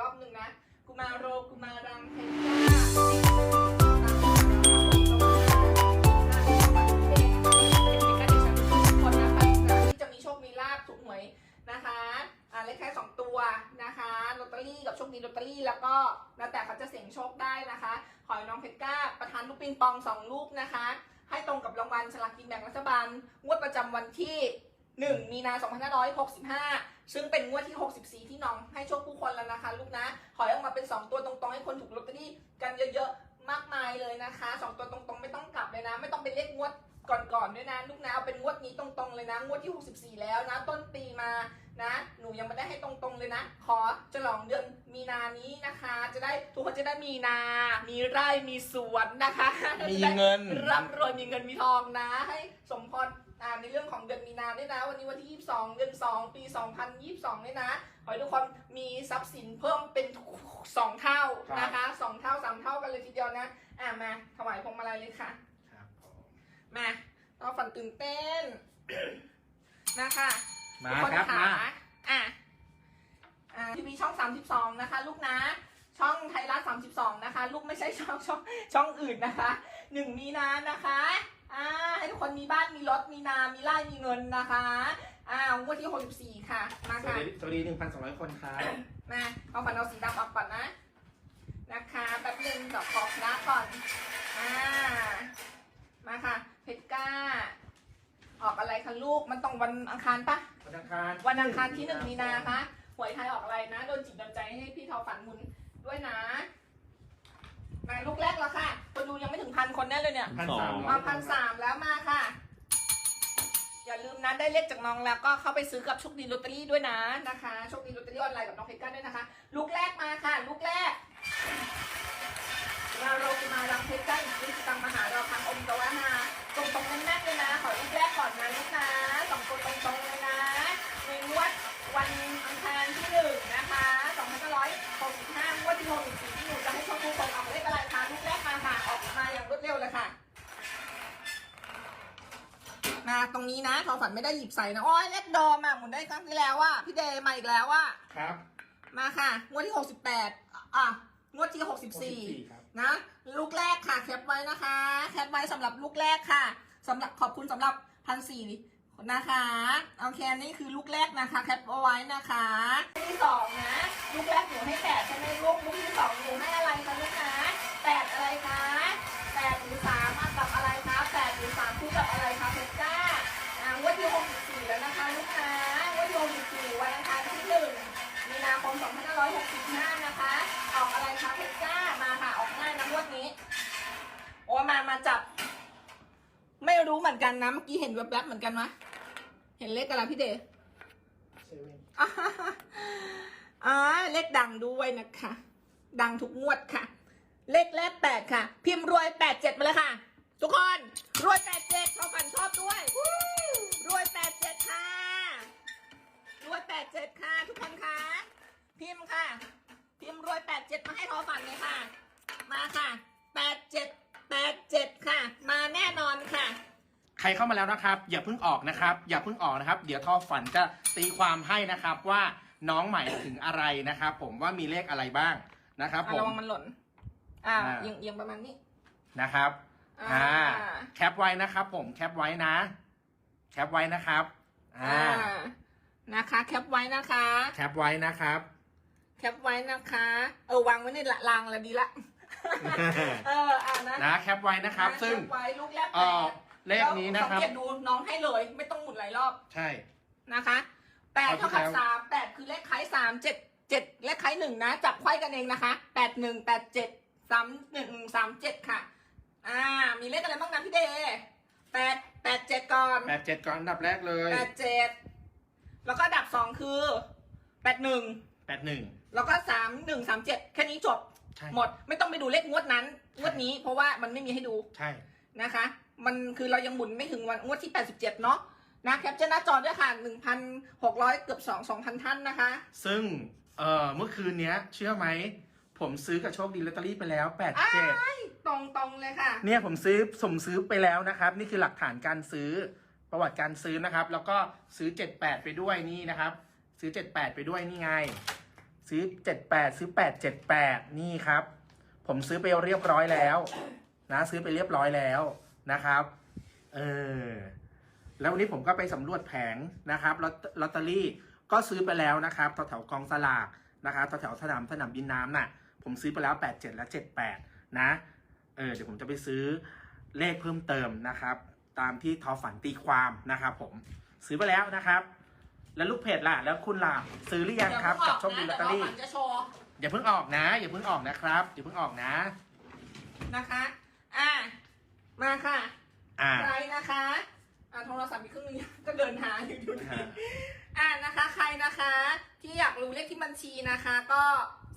รอบหนึ่งนะกุมารโรกุมารังเพนจ้าที่จะมีโชคมีลาบถูกหวยนะคะอ่าเลขท้ายสองตัวนะคะลอตเตอรี่กับโชคดีลอตเตอรี่แล้วก็แล้วแต่เขาจะเสี่ยงโชคได้นะคะ ขอให้น้องเพชรก้า ประธานลูกปิงปองสองลูกนะคะ ให้ตรงกับรางวัลสลากกินแบ่งรัฐบาลงวดประจำวันที่ 1 มีนา 2565 ซึ่งเป็นงวดที่ 64 ที่น้องให้โชคผู้คนแล้วนะคะ ลูกนะ ขอให้ออกมาเป็น 2 ตัวตรงๆ ให้คนถูกลอตเตอรี่กันเยอะๆ มากมายเลยนะคะ 2 ตัวตรงๆ ไม่ต้องกลับเลยนะ ไม่ต้องเป็นเลขงวดก่อนๆด้วยนะ ลูกนะ เอาเป็นงวดนี้ตรงๆเลยนะ งวดที่ 64 แล้วนะ ต้นปีมานะ หนูยังไม่ได้ให้ตรงๆเลยนะ ขอฉลองเดือนมีนานี้นะคะ จะได้ทุกคนจะได้มีนา มีไร่ มีสวนนะคะมีเงิน ร่ำรวย มีเงิน มีทองนะ ให้สมพร อ่าในเรื่องของเดือนมีนาด้วยนะ วันนี้วันที่ 22 เดือน 2 ปี 2022ด้วยนะขอให้ทุกคนมีทรัพย์สินเพิ่มเป็น 2 เท่านะคะ 2 เท่า 3 เท่ากันเลยทีเดียวนะอ่ามาถวายพวงมาลัยเลยค่ะครับผมมาเราฝันตื่นเต้นนะคะมาทุกคนครับขามาอะอ่าทีวีช่อง 32 นะคะ ลูกนะช่องไทยรัฐ32 นะคะ ลูกไม่ใช่ช่องช่องช่องอื่นนะคะหนึ่งมีนานะคะ อ่าให้ทุกคนมีบ้านมีรถมีนา มีไร่มีเงินนะคะอ่างวดที่64ค่ะมาสวัสค่ะดีสวัสดีหนึ่งพันสองร้อยคนครับมาเอาฝันเอาสีดำออกก่อนนะ นะคะแป๊บนึงเดี๋ยวขอพระก่อนอ่ามาค่ะ เพชรก้า ออกอะไรคะลูกมันต้องวันอังคารปะวันอังคารวันอังคารที่หนึ่งมีนาคะหวยไทยออกอะไรนะโดนจิตโดนใจให้พี่เทาฝันหมุนด้วยนะ มาลูกแรกแล้วค่ะคนดูยังไม่ถึงพันคนแน่เลยเนี่ยพันสามร้อมาย พันสามแล้วมาค่ะ อย่าลืมนะได้เลขจากน้องแล้วก็เข้าไปซื้อกับโชคดีลอตเตอรี่ด้วยนะนะคะโชคดีลอตเตอรี่ออนไลน์กับน้องเพชรก้าด้วยนะคะ ลูกแรกมาค่ะ ลูกแรกมาเราจะมารังเพชรก้าอีกนิดตังมหาเราทางอมตะวันนาตรงตรงๆแน่นๆเลยนะ ขอลูกแรกก่อนนะลูกนะสองตัวตรงๆเลยนะในงวดวัน ค่ะ มาตรงนี้นะทอฝันไม่ได้หยิบใส่นะโอ้ยเล็กโดมอะหมุนได้ครั้งที่แล้วว่าพี่เดย์มาอีกแล้วว่าครับ มาค่ะ งวดที่68อะงวดที่ครับ64นะลูกแรกค่ะแคปไว้นะคะแคปไว้สำหรับลูกแรกค่ะสำหรับขอบคุณสำหรับพันสี่นะคะโอเคอันนี่คือลูกแรกนะคะแคปเอาไว้นะคะลูกที่สองนะลูกแรกหนูให้แปดใช่ไหมลูกลูกที่สองหนูให้อะไรคะลูกนะแปดอะไรคะแป ดหรือสามมากับอะไรคะแปดหรือสามคู่กับอะไรคะเพชรจ้าอ่างวดที่64แล้วนะคะลูกค้างวดที่64วันอังคารที่หนึ่งมีนาคม2565นะคะ ออกอะไรคะเพชรจ้ามาค่ะออกง่ายนะงวดนี้ โอ้มามาจับ ไม่รู้เหมือนกันนะเมื่อกี้เห็นแวบๆเหมือนกันไหมเห็นเลขอะไรพี่เดชเซเว่นอ่าอ่าเลขดังด้วยนะคะ ดังทุกงวดค่ะ เลขแรกแปดค่ะ พิมพ์รวยแปดเจ็ดมาเลยค่ะ ทุกคนรวยแปดเจ็ดเขาฝันชอบด้วยวู้รวยแปดเจ็ดค่ะ รวยแปดเจ็ดค่ะ ทุกคนคะพิมพ์ค่ะ พิมพ์รวยแปดเจ็ดมาให้ทอฝันเลยค่ะ มาค่ะแปดเจ็ดแปดเจ็ดค่ะ มาแน่นอนค่ะ ใครเข้ามาแล้วนะครับ อย่าเพิ่งออกนะครับ อย่าเพิ่งออกนะครับ เดี๋ยวทอฝันจะตีความให้นะครับว่าน้องหมายถึงอะไรนะครับ ผมว่ามีเลขอะไรบ้างนะครับอะผมระวังมันหล่น อ่าอ่า เอียงเอียงประมาณนี้นะครับอ่าอ่า แคปไว้นะครับ ผมแคปไว้นะ แคปไว้นะครับ อ่า อ่านะคะ แคปไว้นะคะ แคปไว้นะครับ แคปไว้นะคะ เออวางไว้ในรางแล้วดีละ เอออ่านะนะแคปไว้นะครับ ซึ่งแคปไว้ลูกแรกเอ่อเลขนี้นะครับ สังเกตดูน้องให้เลยไม่ต้องหมุนหลายรอบใช่ นะคะแปดเอาที่เท่ากับแล้ว สามแปดคือเลขไขสามเจ็ดเจ็ดเลขไขหนึ่งนะ จับไขว้กันเองนะคะแปดหนึ่งแปดเจ็ด สามหนึ่งสามเจ็ดค่ะ อ่า มีเลขอะไรบ้างนะพี่เดแปดแปดเจ็ดก่อนแปดเจ็ดก่อนอันดับแรกเลยแปดเจ็ดแล้วก็อันดับสองคือแปดหนึ่งแปดหนึ่งแล้วก็สามหนึ่งสามเจ็ดแค่นี้จบ ใช่หมดไม่ต้องไปดูเลขงวดนั้น งวดนี้เพราะว่ามันไม่มีให้ดูใช่ นะคะ มันคือเรายังหมุนไม่ถึงวันงวดที่87เนาะนะแคปเจอร์หน้าจอด้วยค่ะ1,600เกือบ2 2,000ท่านนะคะ ซึ่งเอ่อเมื่อคืนเนี้ย เชื่อไหม ผมซื้อกับโชคดีลอตเตอรี่ไปแล้วแปดอ้าเจ็ดยตรงตรงๆเลยค่ะ เนี่ยผมซื้อผมซื้อไปแล้วนะครับ นี่คือหลักฐานการซื้อประวัติการซื้อนะครับ แล้วก็ซื้อเจ็ดแปดไปด้วยนี่นะครับ ซื้อเจ็ดแปดไปด้วยนี่ไง ซื้อเจ็ดแปดซื้อแปดเจ็ดแปดนี่ครับ ผมซื้อไปเรียบร้อยแล้ว นะ ซื้อไปเรียบร้อยแล้วนะครับ เออแล้ววันนี้ผมก็ไปสำรวจแผงนะครับลอตลอตเตอรี่ก็ซื้อไปแล้วนะครับแถวๆกองสลากนะครับแถวๆสนามสนามบินน้ำน่ะ ผมซื้อไปแล้ว 87 และ 78 นะ เออเดี๋ยวผมจะไปซื้อเลขเพิ่มเติมนะครับ ตามที่ทอฝันตีความนะครับผมซื้อไปแล้วนะครับ แล้วลูกเพจล่ะ แล้วคุณล่ะซื้อหรือยังครับกับโชคดีลอตเตอรี่ดี๋ยวจะโชว์อย่าเพิ่งออกนะ อย่าเพิ่งออกนะครับอย่าเพิ่งออกนะนะคะอ่ามาค่ะอ่าใครนะคะอ่าโทรศัพท์อีกเครื่องนึงก็เดินหาอยู่อยู่ฮะอ่านะคะ ใครนะคะ ที่อยากรู้เลขที่บัญชีนะคะ ก็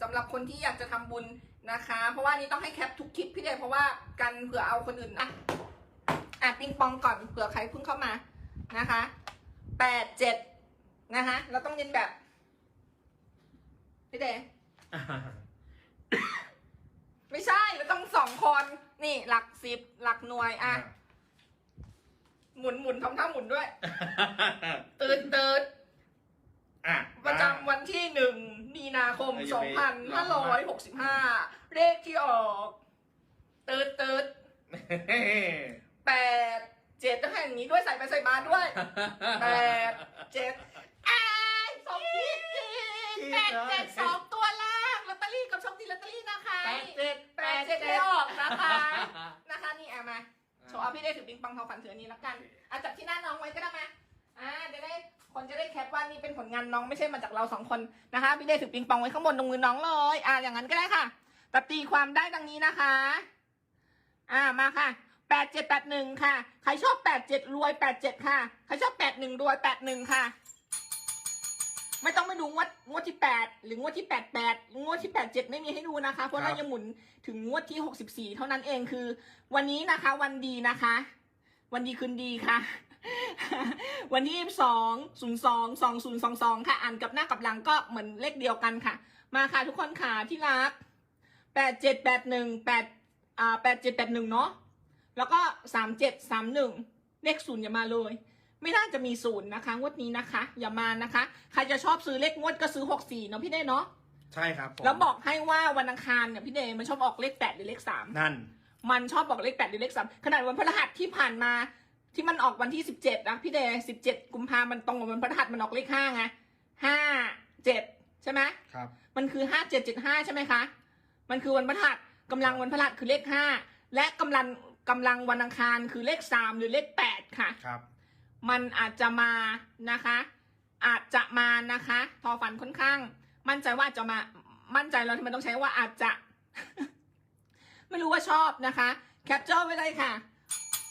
สำหรับคนที่อยากจะทำบุญนะคะ เพราะว่านี่ต้องให้แคปทุกคลิปพี่เดชเพราะว่ากันเผื่อเอาคนอื่นอะอะปิงปองก่อนเผื่อใครเพิ่งเข้ามานะคะแปดเจ็ดนะคะเราต้องเรียนแบบพี่เดชไม่ใช่เราต้องสองคนนี่หลักสิบหลักหน่วยอะหมุนหมุนทำท่าหมุนด้วย ตื่นตื่น อะ ประจำวันที่หนึ่งมีนาคม เอออสย่าองไปพันลอห้างร้มาอยหกสิบห้าเลขที่ออกตืดตืดแปดเจ็ดต้องให้อย่างนี้ด้วยใส่ไปใส่มาด้วยแปดเจ็ดอ้ายสองทีแปดเจ็ดสองตัวล่างลอตเตอรี่กับโชคดีลอตเตอรี่นะคะแปดเจ็ดแปดเจ็ดไม่ออกนะคะนะคะนี่เอามา โชว์เอาพี่ได้ถือปิงปองทองฝันถืออันนี้แล้วกันอะจับที่หน้าน้องไว้ก็ได้มาอ่าจะได้ คนจะได้แคปว่านี่เป็นผลงานน้องไม่ใช่มาจากเราสองคนนะคะพี่ได้ถือปิงปองไว้ข้างบนตรงมือน้องเลยอ่าอย่างนั้นก็ได้ค่ะแต่ตีความได้ดังนี้นะคะ อ่ามาค่ะแปดเจ็ดแปดหนึ่งค่ะ ใครชอบแปดเจ็ดรวยแปดเจ็ดค่ะ ใครชอบแปดหนึ่งรวยแปดหนึ่งค่ะ ไม่ต้องไปดูงวดงวดที่แปดหรืองวดที่แปดแปดงวดที่แปดเจ็ดไม่มีให้ดูนะคะ เพราะเรายังหมุนถึงงวดที่หกสิบสี่เท่านั้นเองคือ วันนี้นะคะ วันดีนะคะ วันดีคืนดีค่ะ วันที่สองศูนย์สองสองศูนย์สองสองค่ะ อ่านกับหน้ากับหลังก็เหมือนเลขเดียวกันค่ะ มาค่ะทุกคนค่ะที่รักแปดเจ็ดแปดหนึ่งแปดอ่าแปดเจ็ดแปดหนึ่งเนาะแล้วก็สามเจ็ดสามหนึ่งเลขศูนย์อย่ามาเลย ไม่น่าจะมีศูนย์นะคะ งวดนี้นะคะ อย่ามานะคะ ใครจะชอบซื้อเลขงวดก็ซื้อหกสี่เนาะพี่เด้เนาะใช่ครับผมแล้วบอกให้ว่าวันอังคารเนี่ยพี่เดมันชอบออกเลขแปดหรือเลขสามนั่น มันชอบบอกเลขแปดหรือเลขสามขนาดวันพฤหัสที่ผ่านมา ที่มันออกวันที่สิบเจ็ดนะพี่เดสิบเจ็ดกุมภามันตรงกับวันพฤหัสมันออกเลขห้าไงห้าเจ็ดใช่ไหมครับ มันคือห้าเจ็ดเจ็ดห้าใช่ไหมคะ มันคือวันพฤหัสกำลังวันพฤหัสคือเลขห้าและกำลังกำลังวันอังคารคือเลขสามหรือเลขแปดค่ะครับ มันอาจจะมานะคะ อาจจะมานะคะ ทอฝันค่อนข้าง มั่นใจว่าอาจจะมามั่นใจเราที่มันต้องใช้ว่าอาจจะ ไม่รู้ว่าชอบนะคะ แคปเจอร์ไว้เลยค่ะ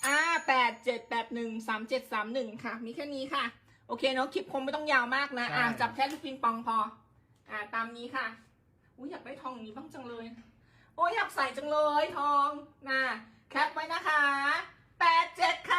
อ่าแปดเจ็ดแปดหนึ่งสามเจ็ดสามหนึ่งค่ะ มีแค่นี้ค่ะ โอเคเนาะคลิปคงไม่ต้องยาวมากนะ อ่าใช่จับแค่ลูกปิงปองพอ อ่าตามนี้ค่ะ อุ้ยอยากได้ทองอย่างนี้บ้างจังเลย โอ้ยอยากใส่จังเลยทองนะแคปไว้นะคะแปดเจ็ดค่ะ